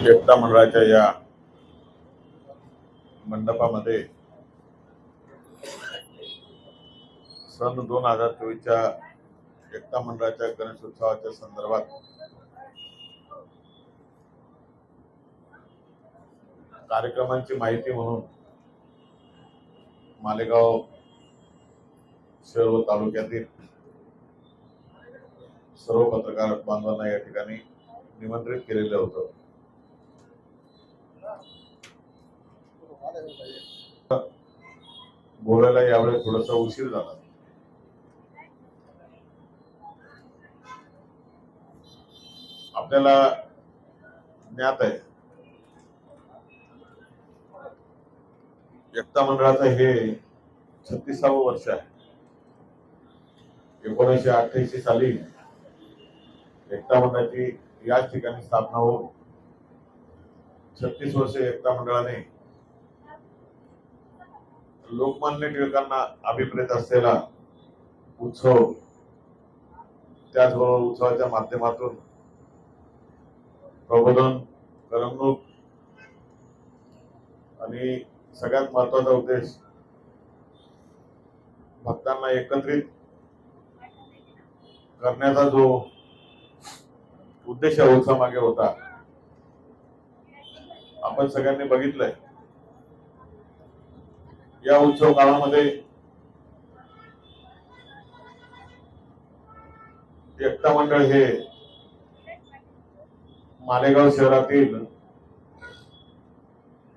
एकता मंडळाच्या या मंडपामध्ये सन दोन हजार चोवीसच्या एकता मंडळाच्या गणेशोत्सवाच्या संदर्भात कार्यक्रमांची माहिती म्हणून मालेगाव शहर व तालुक्यातील सर्व पत्रकार बांधवांना या ठिकाणी निमंत्रित केलेलं होतं. बोलायला यावेळेस थोडासा उशीर झाला. आपल्याला ज्ञात आहे. एकता मंडळाचं हे छत्तीसावं वर्ष आहे. एकोणीसशे अठ्ठ्याऐंशी साली एकता मंडळाची याच ठिकाणी स्थापना होऊन छत्तीस वर्षे एकता मंडळाने लोकमान्य टिळकांना अभिप्रेत असलेला उत्सव त्याचबरोबर उत्सवाच्या माध्यमातून प्रबोधन करमणूक आणि सगळ्यात महत्त्वाचा उद्देश भक्तांना एकत्रित करण्याचा जो उद्देश या उत्सवामागे होता. आपण सगळ्यांनी बघितलंय. या उत्सव काळामध्ये एकता मंडळ हे मालेगाव शहरातील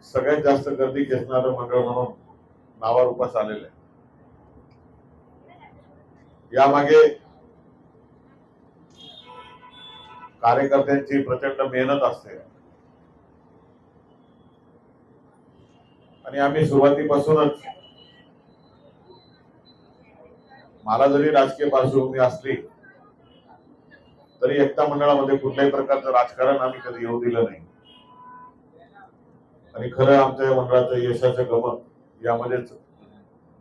सगळ्यात जास्त गर्दी खेचणारं मंडळ म्हणून नावारूपास आलेलं आहे. यामागे कार्यकर्त्यांची प्रचंड मेहनत असते. आणि आम्ही सुरुवातीपासूनच मला जरी राजकीय पार्श्वभूमी असली तरी एकता मंडळामध्ये कुठल्याही प्रकारचं राजकारण आम्ही कधी येऊ दिलं नाही. आणि खरं आमच्या या मंडळाचं यशाचं गमन यामध्येच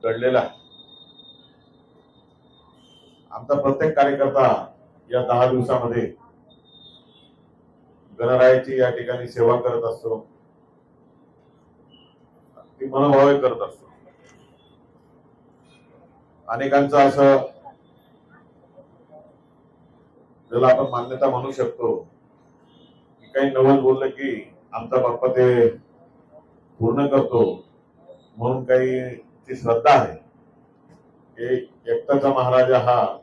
घडलेलं आहे. आमचा प्रत्येक कार्यकर्ता या दहा दिवसामध्ये गणरायाची या ठिकाणी सेवा करत असतो. ती मनोभावे करत असतो. अनेकांचं असं ज्याला आपण मान्यता म्हणू शकतो की काही नवल बोललं की आमचा बाप्पा ते पूर्ण करतो म्हणून काही ती श्रद्धा आहे. एकटाचा एकताचा महाराजा हा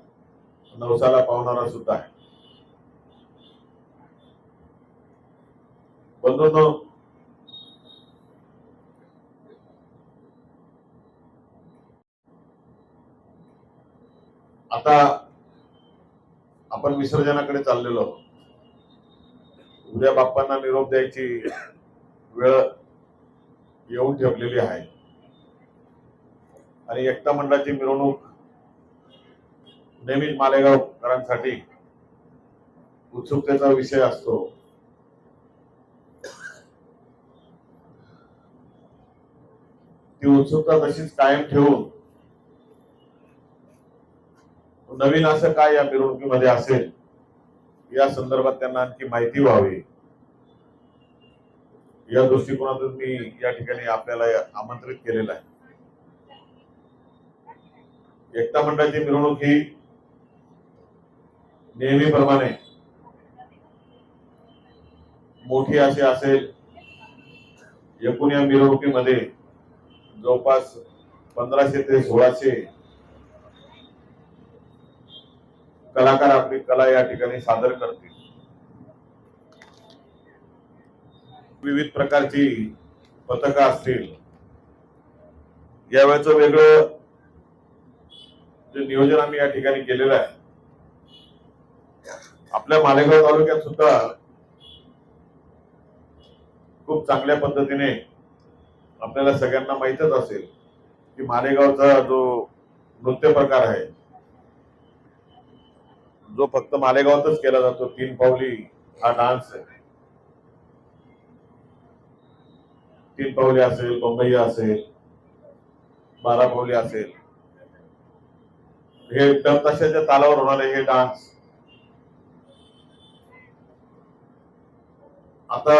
नवसाला पावणारा सुद्धा आहे. बंधूंनो आता आपण विसर्जनाकडे चाललेलो आहोत. उद्या बाप्पांना निरोप द्यायची वेळ येऊन ठेवलेली आहे आणि एकता मंडळाची मिरवणूक नेहमीच मालेगावकरांसाठी उत्सुकतेचा विषय असतो ती उत्सुकता तशीच कायम ठेवून नवीन असं काय या मिरवणुकीमध्ये असेल या संदर्भात त्यांना आणखी माहिती व्हावी. या दृष्टिकोनातून मी या ठिकाणी आपल्याला आमंत्रित केलेलं आहे. एकता मंडळाची मिरवणूक ही नेहमीप्रमाणे मोठी अशी असेल. एकूण या मिरवणुकीमध्ये जवळपास पंधराशे ते सोळाशे कलाकार आपली कला या ठिकाणी सादर करतील. विविध प्रकारची पथकं असतील. यावेळेचं वेगळं जे नियोजन आम्ही या ठिकाणी केलेलं आहे. आपल्या मालेगाव तालुक्यात सुद्धा खूप चांगल्या पद्धतीने आपल्याला सगळ्यांना माहीतच असेल की मालेगावचा जो नृत्य प्रकार आहे जो फक्त मालेगावातच केला जातो तीन पावली हा डान्स आहे. तीन पावली असेल बंबई असेल बारा पावली असेल. हे तशाच्या तालावर होणारे हे डान्स. आता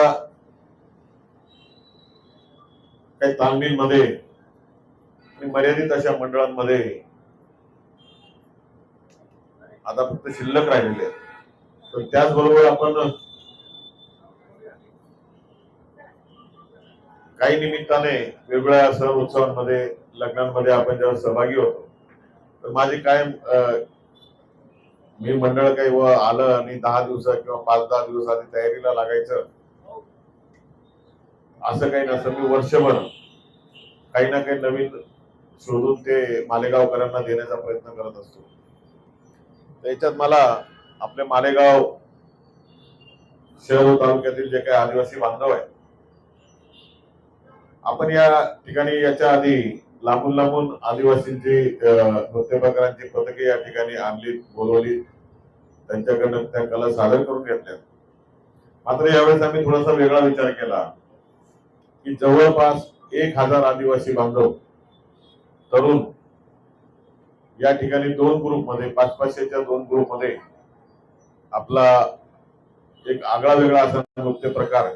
काही तालमीमध्ये आणि मर्यादित अशा मंडळांमध्ये आता फक्त शिल्लक राहिलेले आहेत. पण त्याचबरोबर आपण काही निमित्ताने वेगवेगळ्या सण उत्सवांमध्ये लग्नांमध्ये आपण जेव्हा सहभागी होतो तर माझे काय मी मंडळ काही व आलं आणि दहा दिवसा किंवा पाच दहा दिवस आधी तयारीला लागायचं असं काही नसतं. मी वर्षभर काही ना काही नवीन शोधून ते मालेगावकरांना देण्याचा प्रयत्न करत असतो. त्याच्यात मला आपले मालेगाव शेव तालुक्यातील जे काही आदिवासी बांधव आहेत आपण या ठिकाणी याच्या आधी लांबून लांबून आदिवासींची नृत्य प्रकारांची पथके या ठिकाणी आणली बोलवली त्यांच्याकडनं त्या कला सादर करून घेतल्या. मात्र यावेळेस आम्ही थोडासा वेगळा विचार केला की जवळपास एक हजार आदिवासी बांधव तरुण या ठिकाणी दोन ग्रुपमध्ये पाच पाचशेच्या दोन ग्रुपमध्ये आपला एक आगळा वेगळा असा नृत्य प्रकार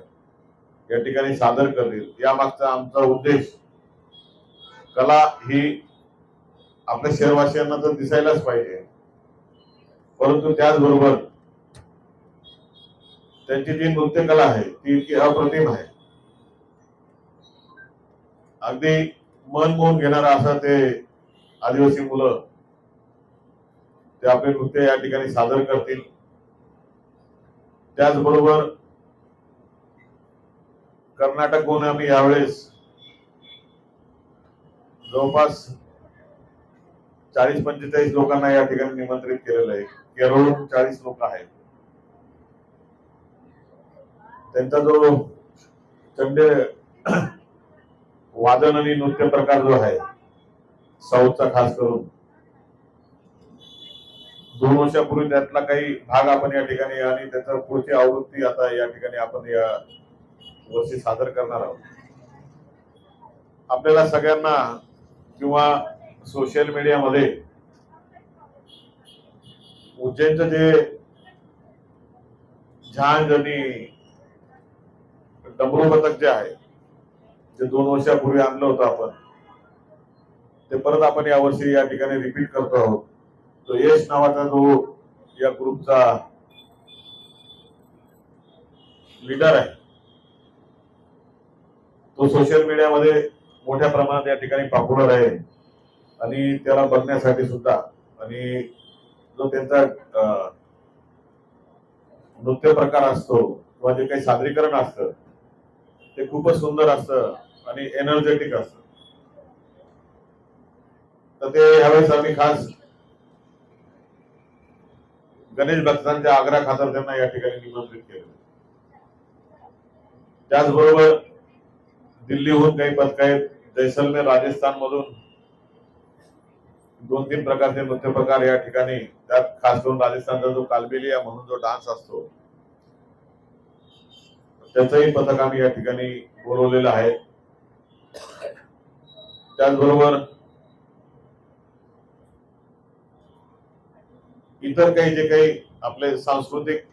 या ठिकाणी सादर करतील. यामागचा आमचा उद्देश कला ही आपल्या शहरवासियांना तर दिसायलाच पाहिजे. परंतु त्याचबरोबर त्यांची जी नृत्यकला आहे ती इतकी अप्रतिम आहे. अगदी मन मोहून घेणारा असा ते आदिवासी मुलं ते आपले नृत्य या ठिकाणी सादर करतील. त्याचबरोबर कर्नाटकहून आम्ही यावेळेस जवळपास चाळीस पंचेचाळीस लोकांना या ठिकाणी निमंत्रित केलेलं आहे. केरळहून चाळीस लोक आहेत. त्यांचा जो चंडे वादन आणि नृत्य प्रकार जो आहे साऊथचा खास करून दोन वर्षापूर्वी त्यातला काही भाग आपण या ठिकाणी आणि त्याचा पुढची आवृत्ती आता या ठिकाणी आपण या वर्षी सादर करणार आहोत. आपल्याला सगळ्यांना किंवा सोशल मीडियामध्ये उज्जैनचं जे झांज आणि डमरू पथक जे आहे जे दोन वर्षापूर्वी आणलं होतं आपण ते परत आपण यावर्षी या ठिकाणी रिपीट करतो आहोत. तो यश नावाचा जो या ग्रुपचा लीडर आहे. तो सोशल मीडियामध्ये मोठ्या प्रमाणात या ठिकाणी पॉप्युलर आहे. आणि त्याला बघण्यासाठी सुद्धा आणि जो त्यांचा नृत्य प्रकार असतो किंवा जे काही सादरीकरण असतं ते खूपच सुंदर असतं आणि एनर्जेटिक असतं. तर ते यावेळेस आम्ही खास गणेश भक्तांच्या आग्रा खातर त्यांना या ठिकाणी निमंत्रित केलं. त्याचबरोबर दिल्लीहून काही पथक आहेत जैसलमेर राजस्थान मधून दोन तीन प्रकारचे नृत्य प्रकार या ठिकाणी त्यात खास करून राजस्थानचा जो कालबेलिया म्हणून जो डान्स असतो त्याचंही पथक आम्ही या ठिकाणी बोलवलेलं आहे. त्याचबरोबर इतर काही जे काही आपले सांस्कृतिक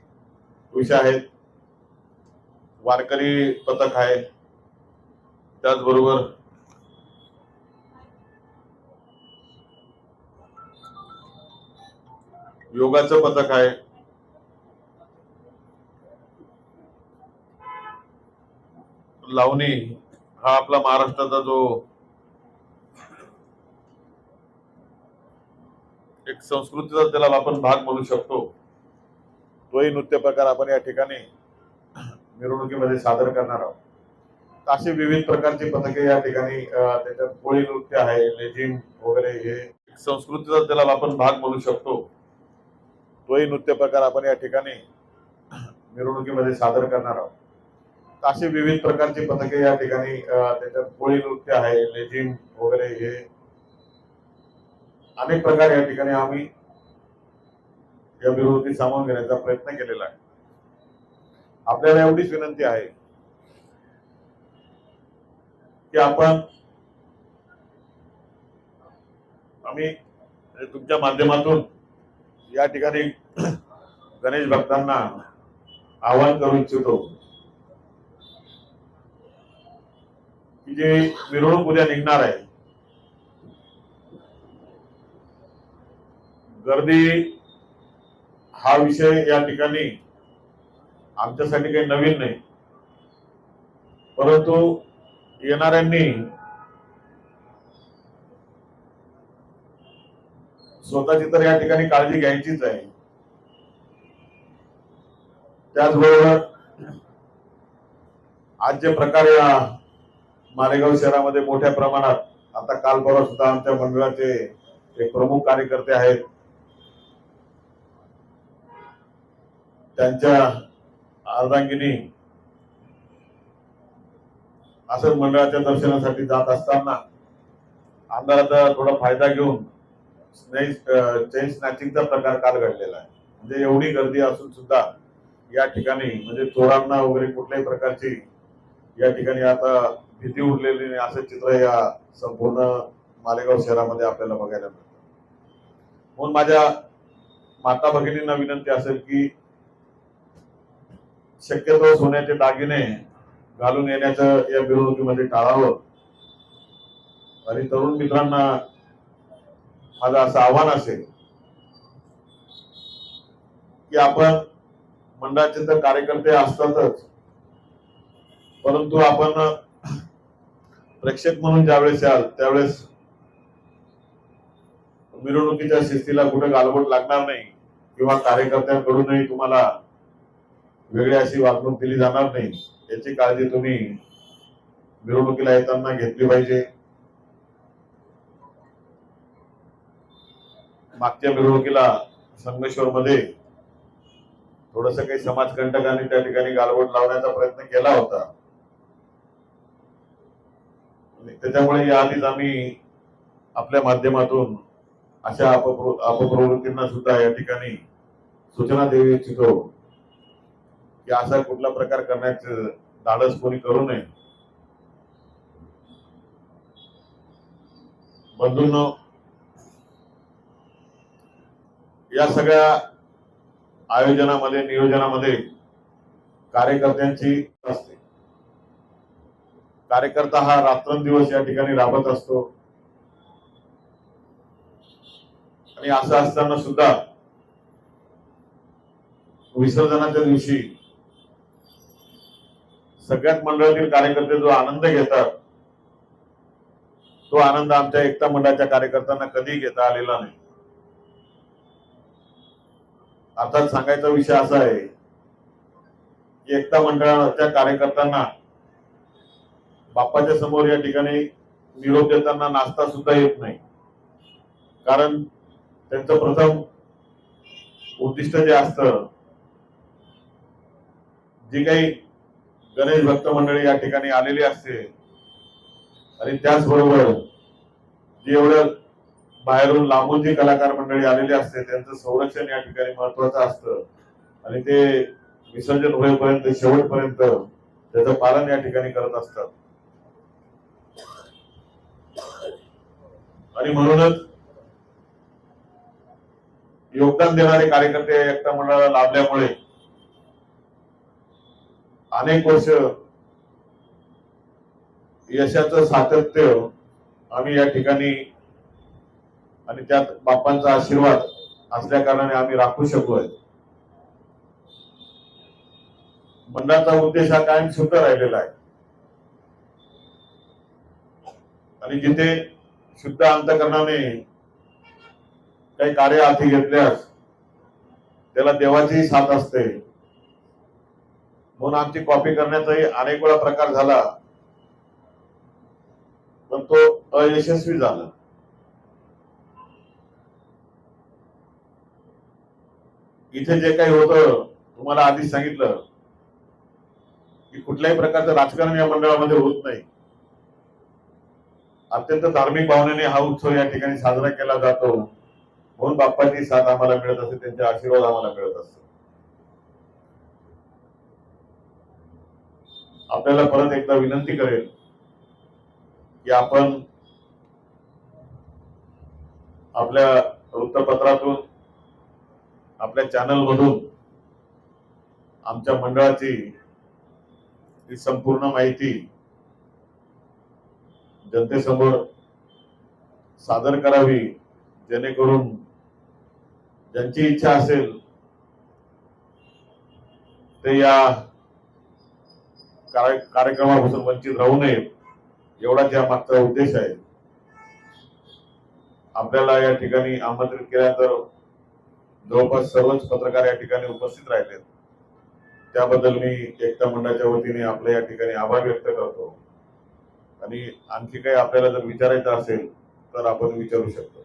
विषय आहेत वारकरी पथक आहे त्याचबरोबर योगाचं पथक आहे. लावणी हा आपला महाराष्ट्राचा जो एक संस्कृतीचा त्याला आपण भाग म्हणू शकतो. तोही नृत्य प्रकार आपण या ठिकाणी मिरवणुकीमध्ये सादर करणार आहोत. असे विविध प्रकारची पथके या ठिकाणी त्याच्यात कोळी नृत्य आहे लेझिम वगैरे हे एक संस्कृतीचा त्याला आपण भाग म्हणू शकतो. तोही नृत्य प्रकार आपण या ठिकाणी मिरवणुकीमध्ये सादर करणार आहोत. असे विविध प्रकारची पथके या ठिकाणी त्याच्यात कोळी नृत्य आहे लेझिम वगैरे हे अनेक प्रकार या ठिकाणी आम्ही या विरोधी सामावून घेण्याचा प्रयत्न केलेला आहे. आपल्याला एवढीच विनंती आहे की आपण आम्ही तुमच्या माध्यमातून या ठिकाणी गणेश भक्तांना आवाहन करू इच्छितो की जे मिरवणूक उद्या निघणार आहे गर्दी हा विषय या ठिकाणी आमच्यासाठी काही नवीन नाही. परंतु येणाऱ्यांनी स्वतःची तर या ठिकाणी काळजी घ्यायचीच आहे. त्याचबरोबर आज जे प्रकार या मालेगाव शहरामध्ये मोठ्या प्रमाणात आता काल परवा सुद्धा आमच्या मंडळाचे एक प्रमुख कार्यकर्ते आहेत त्यांच्या अर्धांगिनी असं मंडळाच्या दर्शनासाठी जात असताना आमदाराचा थोडा फायदा घेऊन चेन स्नॅचिंगचा प्रकार काल घडलेला आहे. म्हणजे एवढी गर्दी असून सुद्धा या ठिकाणी म्हणजे चोरांना वगैरे कुठल्याही प्रकारची या ठिकाणी आता भीती उरलेली नाही. असं चित्र या संपूर्ण मालेगाव शहरामध्ये आपल्याला बघायला मिळतं. म्हणून माझ्या माता भगिनींना विनंती असेल की शक्यतो सोन्याचे दागिने घालून येण्याचं या मिरवणुकीमध्ये टाळावं आणि तरुण मित्रांना माझं असं आव्हान असेल की आपण मंडळाचे तर कार्यकर्ते असतातच परंतु आपण प्रेक्षक म्हणून ज्यावेळेस याल त्यावेळेस मिरवणुकीच्या शिस्तीला कुठे गालबोट लागणार नाही किंवा कार्यकर्त्यांकडूनही तुम्हाला वेगळी अशी वागणूक दिली जाणार नाही. याची काळजी तुम्ही मिरवणुकीला येताना घेतली पाहिजे. मागच्या मिरवणुकीला संगमेश्वर मध्ये थोडस काही समाजकंटकांनी त्या ठिकाणी गालबोट लावण्याचा प्रयत्न केला होता. आणि त्याच्यामुळे याआधीच आम्ही आपल्या माध्यमातून अशा अपप्रवृत्तींना सुद्धा या ठिकाणी सूचना देऊ इच्छितो. की असा कुठला प्रकार करण्याचं धाडस कोणी करू नये. बंधूंनो या सगळ्या आयोजनामध्ये नियोजनामध्ये कार्यकर्त्यांची असते. कार्यकर्ता हा रात्रंदिवस या ठिकाणी राबत असतो. आणि असं असताना सुद्धा विसर्जनाच्या दिवशी सगळ्यात मंडळातील कार्यकर्ते जो आनंद घेतात तो आनंद आमच्या एकता मंडळाच्या कार्यकर्त्यांना कधी घेता आलेला नाही. अर्थात सांगायचा विषय असा आहे की एकता मंडळाच्या कार्यकर्त्यांना बाप्पाच्या समोर या ठिकाणी निरोप देताना नाचता सुद्धा येत नाही. कारण त्यांचं प्रथम उद्दिष्ट जे असतं जी काही गणेश भक्त मंडळी या ठिकाणी आलेली असते. आणि त्याचबरोबर जे एवढं बाहेरून लांबून जी कलाकार मंडळी आलेली असते त्यांचं संरक्षण या ठिकाणी महत्वाचं असतं. आणि ते विसर्जन होईपर्यंत शेवटपर्यंत त्याचं पालन या ठिकाणी करत असतात. आणि म्हणूनच योगदान देणारे कार्यकर्ते एकता मंडळाला लाभल्यामुळे अनेक वर्ष यशाचं सातत्य आम्ही या ठिकाणी आणि त्यात बापांचा आशीर्वाद असल्या कारणाने आम्ही राखू शकलोय. मंडळाचा उद्देश हा कायम शुद्ध राहिलेला आहे. आणि जिथे शुद्ध अंतकरणाने काही कार्य हाती घेतल्यास त्याला देवाचीही साथ असते. म्हणून आमची कॉपी करण्याचाही अनेक वेळा प्रकार झाला. पण तो अयशस्वी झाला. इथे जे काही होतं तुम्हाला आधीच सांगितलं की कुठल्याही प्रकारचं राजकारण या मंडळामध्ये होत नाही. अत्यंत धार्मिक भावनेने हा उत्सव या ठिकाणी साजरा केला जातो. म्हणून बाप्पाची साथ आम्हाला मिळत असते त्यांचे आशीर्वाद आम्हाला मिळत असतो आपल्याला परत एकदा विनंती करेल की आपण आपल्या वृत्तपत्रातून आपल्या चॅनलमधून आमच्या मंडळाची ही संपूर्ण माहिती जनतेसमोर सादर करावी जेणेकरून ज्यांची इच्छा असेल ते या कार्यक्रमापासून वंचित राहू नये एवढाच या मागचा उद्देश आहे. आपल्याला या ठिकाणी आमंत्रित केल्यानंतर जवळपास सर्वच पत्रकार या ठिकाणी उपस्थित राहिले. त्याबद्दल मी एकता मंडळाच्या वतीने आपल्या या ठिकाणी आभार व्यक्त करतो. आणि आणखी काही आपल्याला जर विचारायचं असेल तर आपण विचारू शकतो.